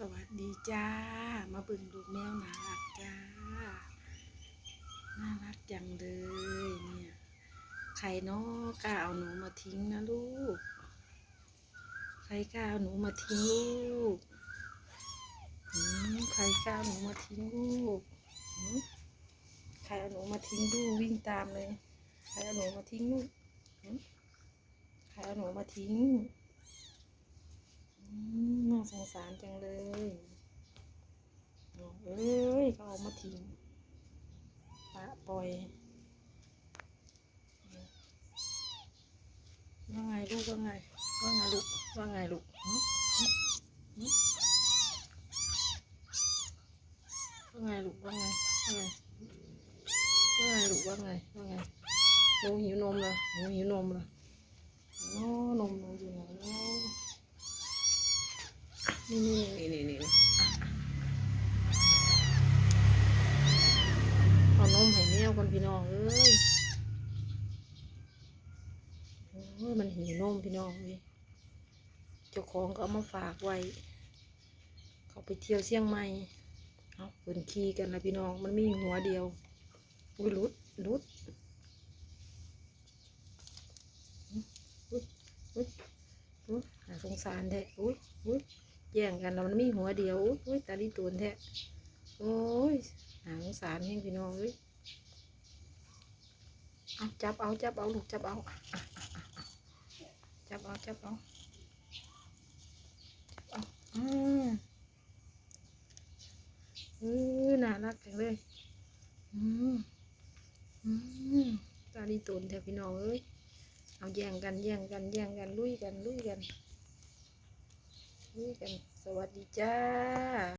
สวัสดีจ้า มาเบิ่งลูแมวน่ารักจ้า น่ารักจังเลยเนี่ย ใครเนาะกล้าเอาหนูมาทิ้งนะลูก ใครกล้าเอาหนูมาทิ้งลูกใครกล้าเอาหนูมาทิ้งลูก ใครเอาหนูมาทิ้งลูกวิ่งตามเลย ใครเอาหนูมาทิ้งลูก ใครเอาหนูมาทิ้ง น่าสงสารจังเลยเอ้ยเขาเอามาทิ้งปะปล่อยว่าไงลูกว่าไงว่าไงลูกว่าไงลูกว่าไงลูกว่าไงว่าไงว่าไงลูกว่าไงว่าไงหนูหิวนมเหรอหนูหิวนมเหรอโอ้นมหนูอยู่ไหนเนาะ นี่นี่นี่นี่นี่เอานมให้แมวก่อนพี่น้องเอ้ยโอ้ยมันหิวนมพี่น้องเว้ยเจ้าของก็เอามาฝากไว้ เขาไปเที่ยวเชียงใหม่เอาเปินขี่กันนะพี่น้อง มันมีหัวเดียวอุ้ยหลุดหลุดอุ้ยอุ้ยอุ้ยสงสารแท้อุ้ยอุ้ย แย่งกันแล้วมันมีหัวเดียวอุ้ยตาดีตูนแท้โอ้ยหางสารแห้งพี่น้องเอ้ยเอาจับเอาจับเอาลูกจับเอาจับเอาจับเอาจับเอาอืมเออน่ารักจังเลยอืมอืมตาดีตูนแท้พี่น้องเอ้ยเอาแย่งกันแย่งกันแย่งกันลุยกันลุยกัน นี่กัน สวัสดีจ้า